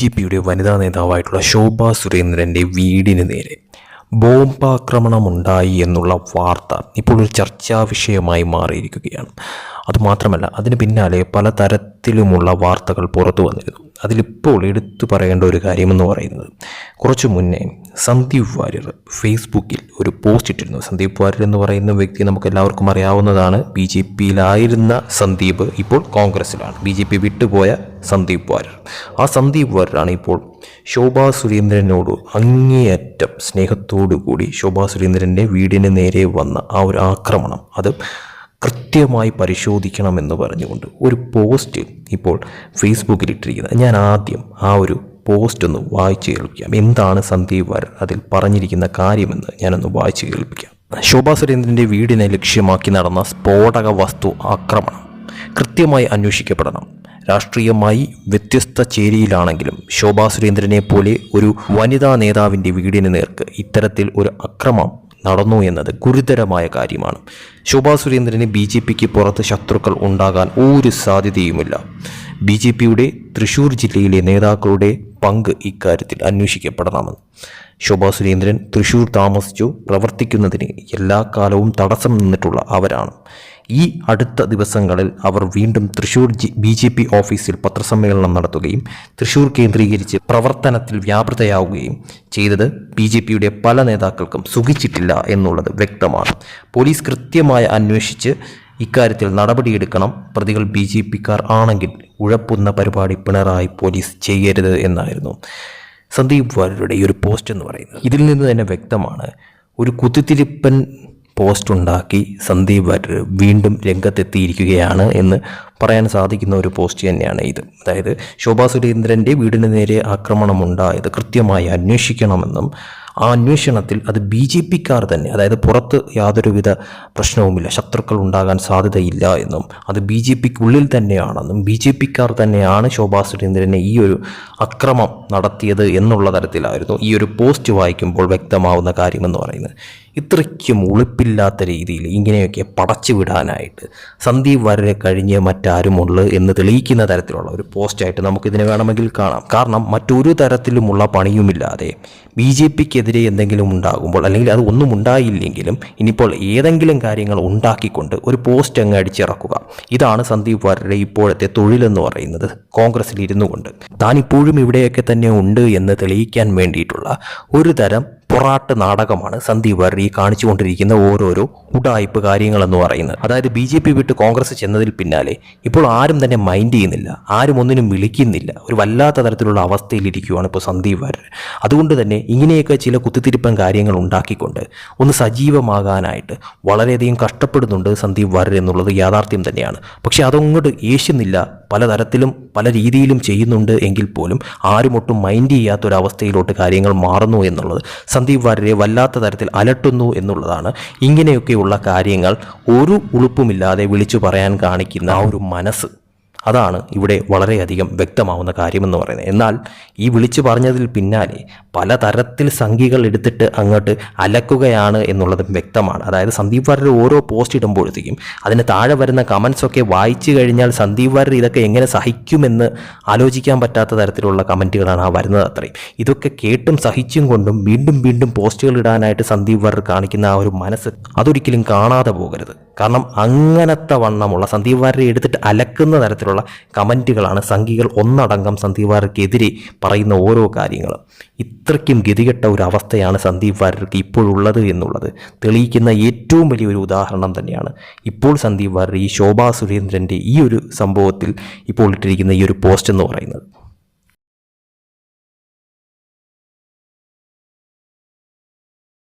J പിയുടെ വനിതാ നേതാവായിട്ടുള്ള ശോഭ സുരേന്ദ്രന്റെ വീടിന് നേരെ ബോംബാക്രമണമുണ്ടായി എന്നുള്ള വാർത്ത ഇപ്പോൾ ഒരു ചർച്ചാ വിഷയമായി മാറിയിരിക്കുകയാണ്. അതുമാത്രമല്ല അതിന് പിന്നാലെ പല തരത്തിലുമുള്ള വാർത്തകൾ പുറത്തു വന്നിരുന്നു. അതിലിപ്പോൾ എടുത്തു പറയേണ്ട ഒരു കാര്യമെന്ന് പറയുന്നത് കുറച്ചു മുന്നേ സന്ദീപ് വാര്യർ ഫേസ്ബുക്കിൽ ഒരു പോസ്റ്റ് ഇട്ടിരുന്നു. സന്ദീപ് വാര്യർ എന്ന് പറയുന്ന വ്യക്തി നമുക്ക് എല്ലാവർക്കും അറിയാവുന്നതാണ്. ബി ജെ പിയിലായിരുന്ന സന്ദീപ് ഇപ്പോൾ കോൺഗ്രസ്സിലാണ്. ബി ജെ പി വിട്ടുപോയ സന്ദീപ് വാര്യർ. ആ സന്ദീപ് വാര്യരാണ് ഇപ്പോൾ ശോഭാ സുരേന്ദ്രനോട് അങ്ങേയറ്റം സ്നേഹത്തോടു കൂടി ശോഭാ സുരേന്ദ്രന്റെ വീടിന് നേരെ വന്ന ആ ഒരു ആക്രമണം. അത് കൃത്യമായി പരിശോധിക്കണമെന്ന് പറഞ്ഞുകൊണ്ട് ഒരു പോസ്റ്റ് ഇപ്പോൾ ഫേസ്ബുക്കിൽ ഇട്ടിരിക്കുന്നത് ഞാൻ ആദ്യം ആ ഒരു പോസ്റ്റ് ഒന്ന് വായിച്ചു കേൾപ്പിക്കാം. എന്താണ് സന്ദീപ് വാര്യർ അതിൽ പറഞ്ഞിരിക്കുന്ന കാര്യമെന്ന് ഞാനൊന്ന് വായിച്ചു കേൾപ്പിക്കാം. ശോഭാ സുരേന്ദ്രന്റെ വീടിനെ ലക്ഷ്യമാക്കി നടന്ന സ്ഫോടക വസ്തു ആക്രമണം കൃത്യമായി അന്വേഷിക്കപ്പെടണം. രാഷ്ട്രീയമായി വ്യത്യസ്ത ചേരിയിലാണെങ്കിലും ശോഭാ സുരേന്ദ്രനെ പോലെ ഒരു വനിതാ നേതാവിന്റെ വീടിന് നേർക്ക് ഇത്തരത്തിൽ ഒരു അക്രമം നടന്നു എന്നത് ഗുരുതരമായ കാര്യമാണ്. ശോഭാ സുരേന്ദ്രന് ബി ജെ പിക്ക് പുറത്ത് ശത്രുക്കൾ ഉണ്ടാകാൻ ഒരു സാധ്യതയുമില്ല. ബി ജെ പിയുടെ തൃശൂർ ജില്ലയിലെ നേതാക്കളുടെ പങ്ക് ഇക്കാര്യത്തിൽ അന്വേഷിക്കപ്പെടണമെന്ന്. ശോഭാ സുരേന്ദ്രൻ തൃശൂർ താമസിച്ചു പ്രവർത്തിക്കുന്നതിന് എല്ലാ കാലവും തടസ്സം നിന്നിട്ടുള്ള അവരാണ്. ഈ അടുത്ത ദിവസങ്ങളിൽ അവർ വീണ്ടും തൃശൂർ ബി ജെ പി ഓഫീസിൽ പത്രസമ്മേളനം നടത്തുകയും തൃശൂർ കേന്ദ്രീകരിച്ച് പ്രവർത്തനത്തിൽ വ്യാപൃതയാവുകയും ചെയ്തത് ബി ജെ പിയുടെ പല നേതാക്കൾക്കും സുഖിച്ചിട്ടില്ല എന്നുള്ളത് വ്യക്തമാണ്. പോലീസ് കൃത്യമായി അന്വേഷിച്ച് ഇക്കാര്യത്തിൽ നടപടിയെടുക്കണം. പ്രതികൾ ബി ജെ പിക്കാർ ആണെങ്കിൽ ഉഴപ്പുന്ന പരിപാടി പിണറായി പോലീസ് ചെയ്യരുത് എന്നായിരുന്നു. സന്ദീപ് വാര്യരുടെ ഈ ഒരു പോസ്റ്റ് എന്ന് പറയുന്നത്. ഇതിൽ നിന്ന് തന്നെ വ്യക്തമാണ്. ഒരു കുത്തിത്തിരിപ്പൻ പോസ്റ്റ് ഉണ്ടാക്കി സന്ദീപ് വാര്യർ വീണ്ടും രംഗത്തെത്തിയിരിക്കുകയാണ് എന്ന് പറയാൻ സാധിക്കുന്ന ഒരു പോസ്റ്റ് തന്നെയാണ് ഇത്. അതായത് ശോഭാ സുരേന്ദ്രന്റെ വീടിന് നേരെ ആക്രമണമുണ്ടായത് കൃത്യമായി അന്വേഷിക്കണമെന്നും ആ അന്വേഷണത്തിൽ അത് ബി ജെ പിക്കാർ തന്നെ അതായത് പുറത്ത് യാതൊരുവിധ പ്രശ്നവുമില്ല ശത്രുക്കൾ ഉണ്ടാകാൻ സാധ്യതയില്ല എന്നും അത് ബി ജെ പിക്കുള്ളിൽ തന്നെയാണെന്നും ബി ജെ പിക്കാർ തന്നെയാണ് ശോഭാ സുരേന്ദ്രനെ ഈ ഒരു അക്രമം നടത്തിയത് എന്നുള്ള തരത്തിലായിരുന്നു ഈ ഒരു പോസ്റ്റ് വായിക്കുമ്പോൾ വ്യക്തമാവുന്ന കാര്യമെന്ന് പറയുന്നത്. ഇത്രയ്ക്കും ഉളുപ്പില്ലാത്ത രീതിയിൽ ഇങ്ങനെയൊക്കെ പടച്ചു വിടാനായിട്ട് സന്ദീപ് വരെ കഴിഞ്ഞ് മറ്റാരുമുള്ളു എന്ന് തെളിയിക്കുന്ന തരത്തിലുള്ള ഒരു പോസ്റ്റായിട്ട് നമുക്കിതിനെ വേണമെങ്കിൽ കാണാം. കാരണം മറ്റൊരു തരത്തിലുമുള്ള പണിയുമില്ലാതെ ബി ജെ പിക്കെതിരെ എന്തെങ്കിലും ഉണ്ടാകുമ്പോൾ അല്ലെങ്കിൽ അത് ഒന്നും ഉണ്ടായില്ലെങ്കിലും ഇനിയിപ്പോൾ ഏതെങ്കിലും കാര്യങ്ങൾ ഉണ്ടാക്കിക്കൊണ്ട് ഒരു പോസ്റ്റ് അങ്ങ് അടിച്ചിറക്കുക. ഇതാണ് സന്ദീപ് വാര്യരുടെ ഇപ്പോഴത്തെ തൊഴിലെന്ന് പറയുന്നത് കോൺഗ്രസ്സിൽ ഇരുന്നു കൊണ്ട് താൻ ഇപ്പോഴും ഇവിടെയൊക്കെ തന്നെ ഉണ്ട് എന്ന് തെളിയിക്കാൻ വേണ്ടിയിട്ടുള്ള ഒരു തരം പൊറാട്ട് നാടകമാണ് സന്ദീപ് വാര്യർ ഈ കാണിച്ചുകൊണ്ടിരിക്കുന്ന ഓരോരോ ഉടായ്പ് കാര്യങ്ങളെന്ന് പറയുന്നത്. അതായത് ബി ജെ പി വിട്ട് കോൺഗ്രസ് ചെന്നതിൽ പിന്നാലെ ഇപ്പോൾ ആരും തന്നെ മൈൻഡ് ചെയ്യുന്നില്ല ആരും ഒന്നിനും വിളിക്കുന്നില്ല ഒരു വല്ലാത്ത തരത്തിലുള്ള അവസ്ഥയിലിരിക്കുകയാണ് ഇപ്പോൾ സന്ദീപ് വാര്യർ. അതുകൊണ്ട് തന്നെ ഇങ്ങനെയൊക്കെ ചില കുത്തിത്തിരിപ്പൻ കാര്യങ്ങൾ ഉണ്ടാക്കിക്കൊണ്ട് ഒന്ന് സജീവമാകാനായിട്ട് വളരെയധികം കഷ്ടപ്പെടുന്നുണ്ട് സന്ദീപ് വാര്യർ എന്നുള്ളത് യാഥാർത്ഥ്യം തന്നെയാണ്. പക്ഷേ അതങ്ങോട്ട് ഏശുന്നില്ല പലതരത്തിലും പല രീതിയിലും ചെയ്യുന്നുണ്ട് എങ്കിൽ പോലും ആരും ഒട്ടും മൈൻഡ് ചെയ്യാത്തൊരവസ്ഥയിലോട്ട് കാര്യങ്ങൾ മാറുന്നു എന്നുള്ളത് സന്ദീപ് വാര്യരെ വല്ലാത്ത തരത്തിൽ അലട്ടുന്നു എന്നുള്ളതാണ് ഇങ്ങനെയൊക്കെയുള്ള കാര്യങ്ങൾ ഒരു ഉളുപ്പുമില്ലാതെ വിളിച്ചു പറയാൻ കാണിക്കുന്ന ആ ഒരു മനസ്സ്. അതാണ് ഇവിടെ വളരെയധികം വ്യക്തമാവുന്ന കാര്യമെന്ന് പറയുന്നത്. എന്നാൽ ഈ വിളിച്ചു പറഞ്ഞതിൽ പിന്നാലെ പലതരത്തിൽ സംഖ്യകൾ എടുത്തിട്ട് അങ്ങോട്ട് അലക്കുകയാണ് എന്നുള്ളതും വ്യക്തമാണ്. അതായത് സന്ദീപ് വാര്യർ ഓരോ പോസ്റ്റ് ഇടുമ്പോഴത്തേക്കും അതിന് താഴെ വരുന്ന കമൻസൊക്കെ വായിച്ചു കഴിഞ്ഞാൽ സന്ദീപ് വാര്യർ ഇതൊക്കെ എങ്ങനെ സഹിക്കുമെന്ന് ആലോചിക്കാൻ പറ്റാത്ത തരത്തിലുള്ള കമന്റുകളാണ് ആ വരുന്നത് അത്രയും. ഇതൊക്കെ കേട്ടും സഹിച്ചും കൊണ്ടും വീണ്ടും വീണ്ടും പോസ്റ്റുകൾ ഇടാനായിട്ട് സന്ദീപ് വാര്യർ കാണിക്കുന്ന ആ ഒരു മനസ്സ് അതൊരിക്കലും കാണാതെ പോകരുത്. കാരണം അങ്ങനത്തെ വണ്ണമുള്ള സന്ദീപ് വാര്യരെ എടുത്തിട്ട് അലക്കുന്ന തരത്തിലുള്ള കമന്റുകളാണ് സംഖ്യകൾ ഒന്നടങ്കം സന്ദീപ് വാര്യർക്കെതിരെ പറയുന്ന ഓരോ കാര്യങ്ങളും. ഇത്രയ്ക്കും ഗതികെട്ട ഒരു അവസ്ഥയാണ് സന്ദീപ് വാര്യർക്ക് ഇപ്പോഴുള്ളത് എന്നുള്ളത്. തെളിയിക്കുന്ന ഏറ്റവും വലിയൊരു ഉദാഹരണം തന്നെയാണ് ഇപ്പോൾ സന്ദീപ് വാര്യർ ഈ ശോഭാ സുരേന്ദ്രന്റെ ഈ ഒരു സംഭവത്തിൽ ഇപ്പോൾ ഇട്ടിരിക്കുന്ന ഈ ഒരു പോസ്റ്റ് എന്ന് പറയുന്നത്.